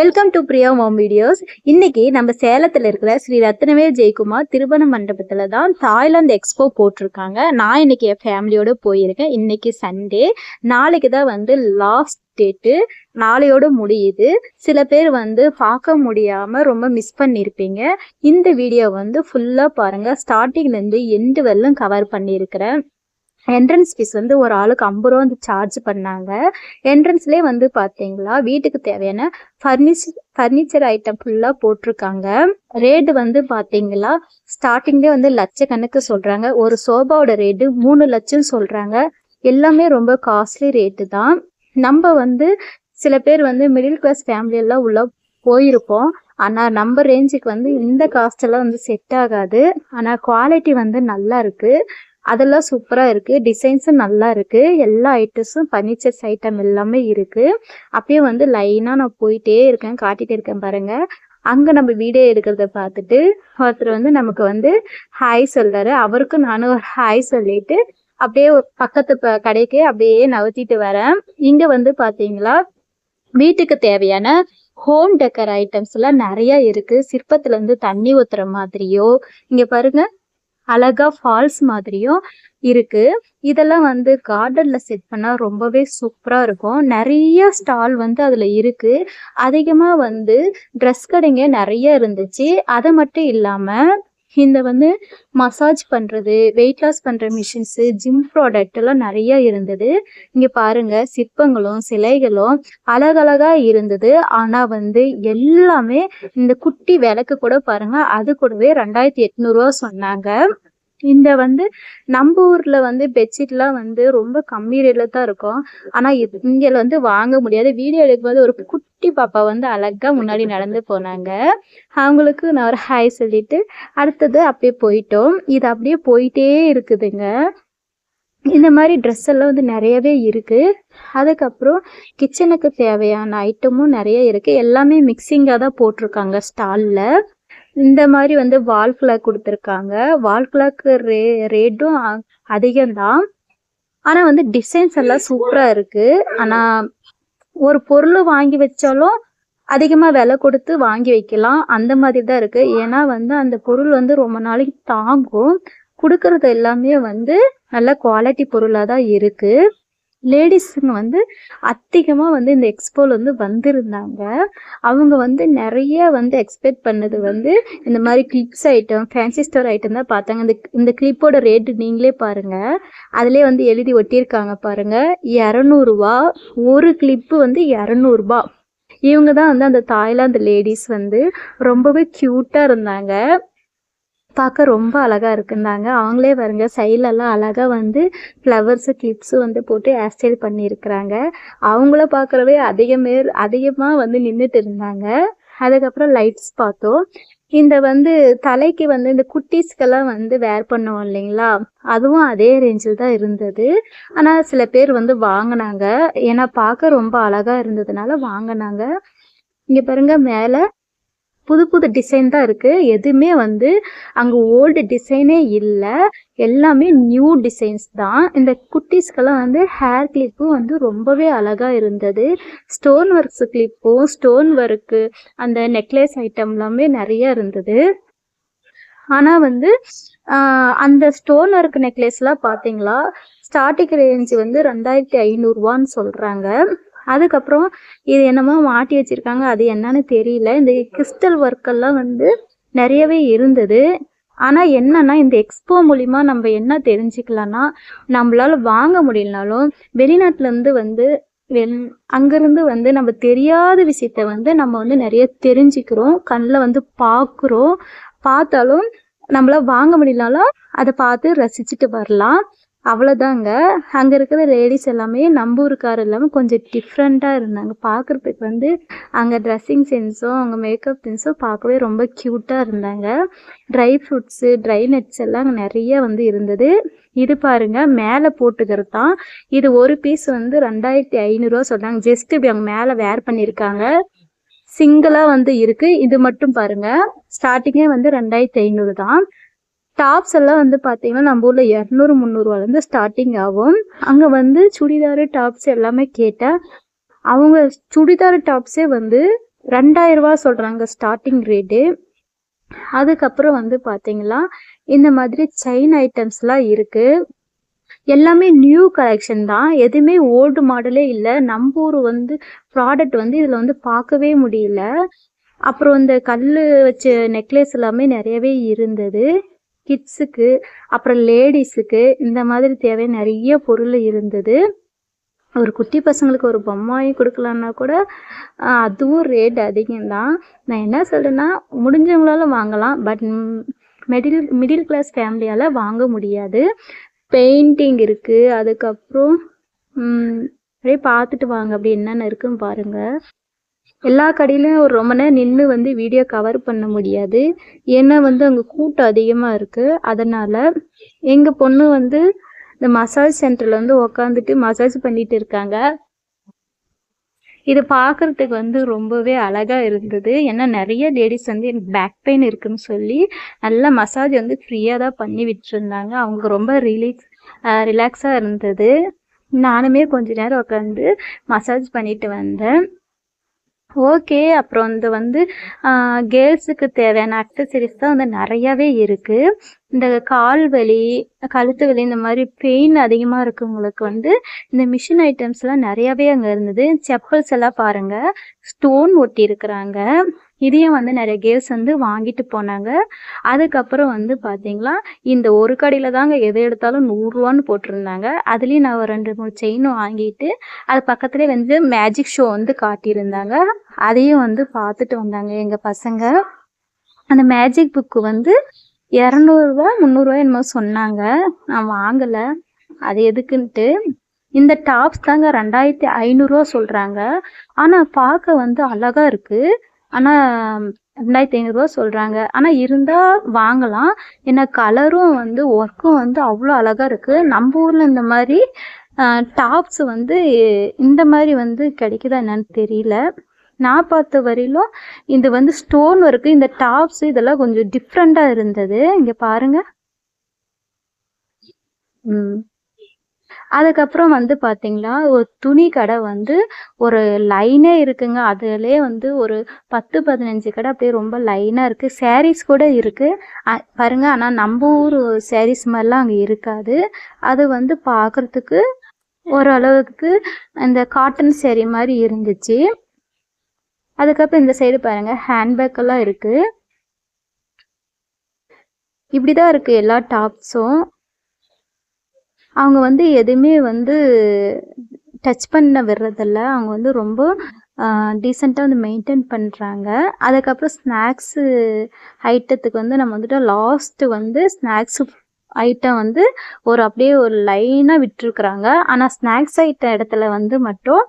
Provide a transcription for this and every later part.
Welcome to Priya mom videos இன்னைக்கு நம்ம சேலத்தில் இருக்கிற ஸ்ரீ ரத்னவேல் ஜெயக்குமார் திருமண மண்டபத்தில் தான் தாய்லாந்து எக்ஸ்போ போட்டிருக்காங்க. நான் இன்னைக்கு என் ஃபேமிலியோடு போயிருக்கேன். இன்னைக்கு சண்டே நாளைக்கு தான் வந்து லாஸ்ட் டேட்டு நாளையோட முடியுது. சில பேர் வந்து பார்க்க முடியாமல் ரொம்ப மிஸ் பண்ணியிருப்பீங்க இந்த வீடியோ வந்து ஃபுல்லாக பாருங்கள் ஸ்டார்டிங்லேருந்து எண்டு வரலும் கவர் பண்ணியிருக்கிறேன். என்ட்ரன்ஸ் ஃபீஸ் வந்து ஒரு ஆளுக்கு ஐம்பது ரூபா வந்து சார்ஜ் பண்ணாங்க என்ட்ரன்ஸ்லேயே வந்து பார்த்தீங்களா வீட்டுக்கு தேவையான ஃபர்னிச்சர் ஃபர்னிச்சர் ஐட்டம் ஃபுல்லாக போட்டிருக்காங்க. ரேட்டு வந்து பார்த்தீங்களா ஸ்டார்டிங்லேயே வந்து லட்சக்கணக்கு சொல்கிறாங்க ஒரு சோபாவோட ரேட்டு மூணு லட்சம் சொல்கிறாங்க எல்லாமே ரொம்ப காஸ்ட்லி ரேட்டு தான். நம்ம வந்து சில பேர் வந்து மிடில் கிளாஸ் ஃபேமிலியெல்லாம் உள்ள போயிருப்போம். ஆனால் நம்ம ரேஞ்சுக்கு வந்து இந்த காஸ்டெல்லாம் வந்து செட் ஆகாது. ஆனால் குவாலிட்டி வந்து நல்லா இருக்குது அதெல்லாம் சூப்பராக இருக்குது டிசைன்ஸும் நல்லா இருக்குது எல்லா ஐட்டம்ஸும் ஃபர்னிச்சர்ஸ் ஐட்டம் எல்லாமே இருக்குது அப்படியே வந்து லைனாக நான் போயிட்டே இருக்கேன். காட்டிகிட்டே இருக்கேன் பாருங்கள் அங்கே நம்ம வீடியோ எடுக்கிறத பார்த்துட்டு ஒருத்தர் வந்து நமக்கு வந்து ஹாய் சொல்கிறாரு அவருக்கும் நானும் ஒரு ஹாய் சொல்லிட்டு அப்படியே பக்கத்து ப- கடைக்கு அப்படியே நகர்த்திட்டு வரேன். இங்கே வந்து பார்த்தீங்களா வீட்டுக்கு தேவையான ஹோம் டெக்கர் ஐட்டம்ஸ் எல்லாம் நிறைய இருக்கு. சிற்பத்துல இருந்து தண்ணி ஊத்துற மாதிரியோ இங்க பாருங்க அழகா ஃபால்ஸ் மாதிரியும் இருக்கு. இதெல்லாம் வந்து கார்டன்ல செட் பண்ணால் ரொம்பவே சூப்பராக இருக்கும். நிறைய ஸ்டால் வந்து அதில் இருக்கு. அதிகமாக வந்து ட்ரெஸ் கடைங்க நிறைய இருந்துச்சு. அதை மட்டும் இல்லாமல் இந்த வந்து மசாஜ் பண்ணுறது வெயிட் லாஸ் பண்ணுற மிஷின்ஸு ஜிம் ப்ராடக்ட் எல்லாம் நிறைய இருந்தது. இங்கே பாருங்க சிற்பங்களும் சிலைகளும் அழகழகாக இருந்தது. ஆனால் வந்து எல்லாமே இந்த குட்டி விளக்கு கூட பாருங்க அது கூடவே ரெண்டாயிரத்தி எட்நூறுவா சொன்னாங்க. இந்த வந்து நம்ம ஊர்ல வந்து பெட்ஷீட்லாம் வந்து ரொம்ப கம்மி ரேட்ல தான் இருக்கும். ஆனா இங்கே வந்து வாங்க முடியாது. வீடியோ எடுக்கும்போது ஒரு குட்டி பாப்பா வந்து அழகா முன்னாடி நடந்து போனாங்க. அவங்களுக்கு நான் ஒரு ஹாய் சொல்லிட்டு அடுத்தது அப்படியே போயிட்டோம். இது அப்படியே போயிட்டே இருக்குதுங்க. இந்த மாதிரி ட்ரெஸ் எல்லாம் வந்து நிறையவே இருக்கு. அதுக்கப்புறம் கிச்சனுக்கு தேவையான ஐட்டமும் நிறைய இருக்கு. எல்லாமே மிக்சிங்காக தான் போட்டிருக்காங்க ஸ்டாலில் இந்த மாதிரி வந்து வால் கிளாக் கொடுத்துருக்காங்க. வால் கிளாக்கு ரே ரேட்டும் அதிகம்தான். ஆனால் வந்து டிசைன்ஸ் எல்லாம் சூப்பராக இருக்குது ஆனால் ஒரு பொருள் வாங்கி வச்சாலும் அதிகமாக விலை கொடுத்து வாங்கி வைக்கலாம். அந்த மாதிரி தான் இருக்குது ஏன்னா வந்து அந்த பொருள் வந்து ரொம்ப நாளைக்கு தாங்கும். கொடுக்கறது எல்லாமே வந்து நல்ல குவாலிட்டி பொருளாக தான் இருக்குது லேடிஸுங்க வந்து அதிகமாக வந்து இந்த எக்ஸ்போவில் வந்து வந்திருந்தாங்க. அவங்க வந்து நிறைய வந்து எக்ஸ்பெக்ட் பண்ணது வந்து இந்த மாதிரி clips item fancy store item தான் பார்த்தாங்க. இந்த இந்த கிளிப்போட ரேட்டு நீங்களே பாருங்க. அதிலே வந்து எழுதி ஒட்டியிருக்காங்க பாருங்க. இரநூறுவா ஒரு கிளிப்பு வந்து இரநூறுபா. இவங்க தான் வந்து அந்த தாய்லாந்து லேடிஸ் வந்து ரொம்பவே க்யூட்டாக இருந்தாங்க. பார்க்க ரொம்ப அழகாக இருக்குந்தாங்க அவங்களே பாருங்க சைட்லலாம் அழகாக வந்து ஃப்ளவர்ஸு கிளிப்ஸு வந்து போட்டு ஹேர் ஸ்டைல் பண்ணியிருக்கிறாங்க. அவங்கள பார்க்குறவே அதிகமே அதிகமாக வந்து நின்றுட்டு இருந்தாங்க. அதுக்கப்புறம் லைட்ஸ் பார்த்தோம். இந்த வந்து தலைக்கு வந்து இந்த குட்டீஸ்க்கெல்லாம் வந்து வேர் பண்ணுவோம் இல்லைங்களா? அதுவும் அதே ரேஞ்சில் தான் இருந்தது. ஆனால் சில பேர் வந்து வாங்கினாங்க. ஏன்னா பார்க்க ரொம்ப அழகாக இருந்ததுனால வாங்கினாங்க. இங்கே பாருங்கள் மேலே புது புது டிசைன் தான் இருக்கு. எதுவுமே வந்து அங்க ஓல்டு டிசைனே இல்லை. எல்லாமே நியூ டிசைன்ஸ் தான். இந்த குட்டீஸ்க்கெல்லாம் வந்து ஹேர் கிளிப்பும் வந்து ரொம்பவே அழகா இருந்தது. ஸ்டோன் ஒர்க்ஸ் கிளிப்பும் ஸ்டோன் ஒர்க்கு அந்த நெக்லஸ் ஐட்டம் எல்லாமே நிறைய இருந்தது. ஆனா வந்து அந்த ஸ்டோன் ஒர்க் நெக்லஸ்லாம் பாத்தீங்களா? ஸ்டார்டிங் ரேஞ்ச் வந்து ரெண்டாயிரத்தி ஐநூறுரூவான்னு சொல்றாங்க. அதுக்கப்புறம் இது என்னமோ மாட்டி வச்சிருக்காங்க அது என்னன்னு தெரியல. இந்த கிறிஸ்டல் ஒர்க் எல்லாம் வந்து நிறையவே இருந்தது. ஆனா என்னன்னா இந்த எக்ஸ்போ மூலியமா நம்ம என்ன தெரிஞ்சுக்கலாம்னா நம்மளால வாங்க முடியலனாலும் வெளிநாட்டுல இருந்து வந்து வெள் அங்கிருந்து வந்து நம்ம தெரியாத விஷயத்த வந்து நம்ம வந்து நிறைய தெரிஞ்சுக்கிறோம் கண்ணில் வந்து பார்க்குறோம் பார்த்தாலும் நம்மளால வாங்க முடியலனாலும் அதை பார்த்து ரசிச்சுட்டு வரலாம். அவ்வளோதாங்க அங்கே இருக்கிற லேடிஸ் எல்லாமே நம்ம ஊருக்கார எல்லாமே கொஞ்சம் டிஃப்ரெண்ட்டாக இருந்தாங்க. பார்க்குறதுக்கு வந்து அங்கே ட்ரெஸ்ஸிங் சென்ஸும் அவங்க மேக்கப் சென்ஸும் பார்க்கவே ரொம்ப க்யூட்டாக இருந்தாங்க. ட்ரை ஃப்ரூட்ஸு ட்ரை நட்ஸ் எல்லாம் அங்கே நிறைய வந்து இருந்தது. இது பாருங்க மேலே போட்டுக்கிறது தான். இது ஒரு பீஸ் வந்து ரெண்டாயிரத்தி ஐநூறுரூவா சொல்கிறாங்க ஜஸ்ட் இப்படி அவங்க மேலே வேர் பண்ணியிருக்காங்க. சிங்கிளாக வந்து இருக்கு. இது மட்டும் பாருங்கள் ஸ்டார்டிங்கே வந்து ரெண்டாயிரத்தி ஐநூறு தான். டாப்ஸ் எல்லாம் வந்து பார்த்தீங்கன்னா நம்ம ஊரில் இரநூறு முந்நூறுவாலேருந்து ஸ்டார்டிங் ஆகும். அங்கே வந்து சுடிதாரு டாப்ஸ் எல்லாமே கேட்டேன் அவங்க சுடிதார் டாப்ஸே வந்து ரெண்டாயிரரூவா சொல்கிறாங்க ஸ்டார்டிங் ரேட்டு அதுக்கப்புறம் வந்து பார்த்தீங்களா இந்த மாதிரி செயின் ஐட்டம்ஸ்லாம் இருக்குது எல்லாமே நியூ கலெக்ஷன் தான். எதுவுமே ஓல்டு மாடலே இல்லை. நம்ம ஊர் வந்து ப்ராடக்ட் வந்து இதில் வந்து பார்க்கவே முடியல. அப்புறம் இந்த கல் வச்ச நெக்லஸ் எல்லாமே நிறையவே இருந்தது. கிட்ஸுக்கு அப்புறம் லேடிஸுக்கு இந்த மாதிரி தேவை நிறைய பொருள் இருந்தது. ஒரு குட்டி பசங்களுக்கு ஒரு பொம்மாயும் கொடுக்கலான்னா கூட அதுவும் ரேட் அதிகம்தான். நான் என்ன சொல்கிறேன்னா முடிஞ்சவங்களால வாங்கலாம் பட் மிடில் மிடில் கிளாஸ் ஃபேமிலியால் வாங்க முடியாது. பெயிண்டிங் இருக்குது அதுக்கப்புறம் அப்படியே பார்த்துட்டு வாங்க அப்படி என்னென்ன இருக்குன்னு பாருங்கள் எல்லா கடையிலையும் ஒரு ரொம்ப நேரம் நின்று வந்து வீடியோ கவர் பண்ண முடியாது. ஏன்னா வந்து அங்கே கூட்டம் அதிகமாக இருக்குது அதனால் எங்கள் பொண்ணு வந்து இந்த மசாஜ் சென்டரில் வந்து உக்காந்துட்டு மசாஜ் பண்ணிட்டு இருக்காங்க. இது பார்க்கறதுக்கு வந்து ரொம்பவே அழகாக இருந்தது. ஏன்னா நிறைய லேடிஸ் வந்து எனக்கு பேக் பெயின் இருக்குன்னு சொல்லி நல்லா மசாஜ் வந்து ஃப்ரீயாக தான் பண்ணி விட்டுருந்தாங்க. அவங்க ரொம்ப ரிலீக்ஸ் ரிலாக்ஸாக இருந்தது. நானுமே கொஞ்ச நேரம் உட்காந்து மசாஜ் பண்ணிட்டு வந்தேன். ஓகே. அப்புறம் வந்து வந்து கேர்ள்ஸுக்கு தேவையான அக்சசரிஸ் தான் வந்து நிறையாவே இருக்குது இந்த கால் வலி கழுத்து வலி இந்த மாதிரி பெயின் அதிகமாக இருக்கவங்களுக்கு வந்து இந்த மிஷின் ஐட்டம்ஸ்லாம் நிறையாவே அங்கே இருந்தது. செப்பல்ஸ் எல்லாம் பாருங்கள் ஸ்டோன் ஒட்டி இருக்கிறாங்க இதையும் வந்து நிறைய கேர்ள்ஸ் வந்து வாங்கிட்டு போனாங்க. அதுக்கப்புறம் வந்து பார்த்தீங்களா இந்த ஒரு கடையில் தாங்க எதை எடுத்தாலும் நூறுரூவான்னு போட்டிருந்தாங்க. அதுலேயும் நான் ஒரு ரெண்டு மூணு செயினும் வாங்கிட்டு அது பக்கத்துலேயே வந்து மேஜிக் ஷோ வந்து காட்டியிருந்தாங்க. அதையும் வந்து பார்த்துட்டு வந்தாங்க எங்கள் பசங்க. அந்த மேஜிக் புக்கு வந்து இரநூறுவா முந்நூறுரூவா என்னமோ சொன்னாங்க. நான் வாங்கலை. அது எதுக்குன்ட்டு இந்த டாப்ஸ் தாங்க ரெண்டாயிரத்தி ஐநூறுரூவா சொல்கிறாங்க ஆனால் பார்க்க வந்து அழகாக இருக்குது ஆனால் ரெண்டாயிரத்தி ஐநூறுரூவா சொல்கிறாங்க ஆனால் இருந்தால் வாங்கலாம். ஏன்னா கலரும் வந்து ஒர்க்கும் வந்து அவ்வளோ அழகாக இருக்குது நம்ம ஊரில் இந்த மாதிரி டாப்ஸ் வந்து இந்த மாதிரி வந்து கிடைக்குதா என்னன்னு தெரியல. நான் பார்த்த வரையிலும் இது வந்து ஸ்டோன் ஒர்க்கு இந்த டாப்ஸ் இதெல்லாம் கொஞ்சம் டிஃப்ரெண்ட்டாக இருந்தது. இங்கே பாருங்க. ம். அதுக்கப்புறம் வந்து பார்த்தீங்களா ஒரு துணி கடை வந்து ஒரு லைனே இருக்குங்க. அதுலேயே வந்து ஒரு பத்து பதினஞ்சு கடை அப்படியே ரொம்ப லைனாக இருக்குது சாரீஸ் கூட இருக்குது பாருங்க. ஆனால் நம்ம ஊர் சாரீஸ் மாதிரிலாம் அங்கே இருக்காது. அது வந்து பார்க்குறதுக்கு ஓரளவுக்கு அந்த காட்டன் சேரீ மாதிரி இருந்துச்சு. அதுக்கப்புறம் இந்த சைடு பாருங்கள் ஹேண்ட்பேக் எல்லாம் இப்படி தான் இருக்குது எல்லா டாப்ஸும் அவங்க வந்து எதுவுமே வந்து டச் பண்ண விடுறதில்ல. அவங்க வந்து ரொம்ப டீசெண்டாக வந்து மெயின்டைன் பண்ணுறாங்க அதுக்கப்புறம் ஸ்நாக்ஸு ஐட்டத்துக்கு வந்து நம்ம வந்துட்டு லாஸ்ட்டு வந்து ஸ்நாக்ஸு ஐட்டம் வந்து ஒரு அப்படியே ஒரு லைனாக விட்டுருக்குறாங்க. ஆனால் ஸ்நாக்ஸ் ஐட்டம் இடத்துல வந்து மட்டும்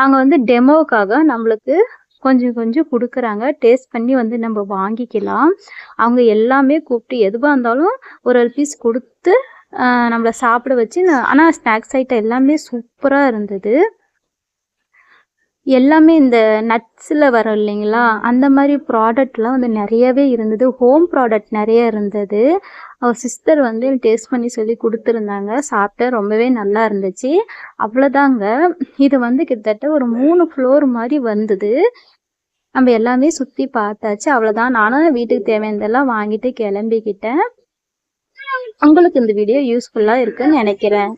அவங்க வந்து டெமோக்காக நம்மளுக்கு கொஞ்சம் கொஞ்சம் கொடுக்குறாங்க. டேஸ்ட் பண்ணி வந்து நம்ம வாங்கிக்கலாம். அவங்க எல்லாமே கூப்பிட்டு எதுவாக இருந்தாலும் ஒரு ஒரு பீஸ் கொடுத்து நம்மளை நம்மள சாப்பிட வச்சு ஆனால் ஸ்நாக்ஸ் ஐட்டம் எல்லாமே சூப்பராக இருந்தது. எல்லாமே இந்த நட்ஸில் வரும் இல்லைங்களா? அந்த மாதிரி ப்ராடக்ட்லாம் வந்து நிறையவே இருந்தது. ஹோம் ப்ராடக்ட் நிறைய இருந்தது. அவர் சிஸ்டர் வந்து டேஸ்ட் பண்ணி சொல்லி கொடுத்துருந்தாங்க. சாப்பிட்டேன் ரொம்பவே நல்லா இருந்துச்சு. அவ்வளோதாங்க. இது வந்து கிட்டத்தட்ட ஒரு மூணு ஃப்ளோர் மாதிரி வந்தது. நம்ம எல்லாமே சுற்றி பார்த்தாச்சு. அவ்வளோதான். நானும் வீட்டுக்கு தேவையானதெல்லாம் வாங்கிட்டு கிளம்பிக்கிட்டேன். உங்களுக்கு இந்த வீடியோ யூஸ்ஃபுல்லாக இருக்குன்னு நினைக்கிறேன்.